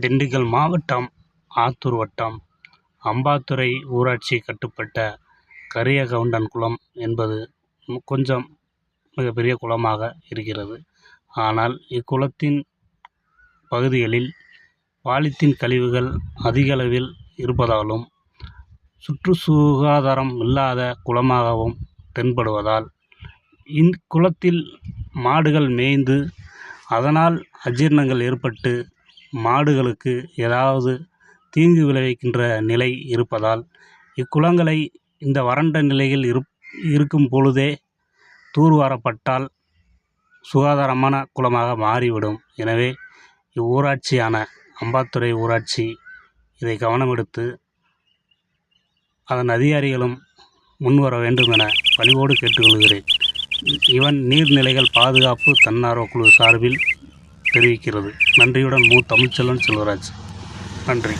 திண்டுக்கல் மாவட்டம் ஆத்தூர் வட்டம். அம்பாத்துரை ஊராட்சி கட்டுப்பட்ட கரியகவுண்டன் குளம் என்பது கொஞ்சம் மிகப்பெரிய குளமாக இருக்கிறது. ஆனால் இக்குளத்தின் பகுதிகளில் பாலித்தீன் கழிவுகள் அதிகளவில் இருப்பதாலும் சுற்றுச்சூகாதாரம் இல்லாத குளமாகவும் தென்படுவதால் இக்குளத்தில் மாடுகள் மேய்ந்து அதனால் அஜீரணங்கள் ஏற்பட்டு மாடுகளுக்கு ஏதாவது தீங்கு விளைவிக்கின்ற நிலை இருப்பதால் இக்குளங்களை இந்த வறண்ட நிலையில் இருப் இருக்கும் பொழுதே தூர்வாரப்பட்டால் சுகாதாரமான குளமாக மாறிவிடும். எனவே இவ்வூராட்சியான அம்பாத்துரை ஊராட்சி இதை கவனம் எடுத்து அதன் அதிகாரிகளும் முன்வர வேண்டும் என பணிவோடு கேட்டுக்கொள்கிறேன். இவன் நீர்நிலைகள் பாதுகாப்பு தன்னார்வ குழு சார்பில் தெரிவிக்கிறது. நன்றியுடன் மு. தமிழ்ச்செல்வன் செல்வராஜ். நன்றி.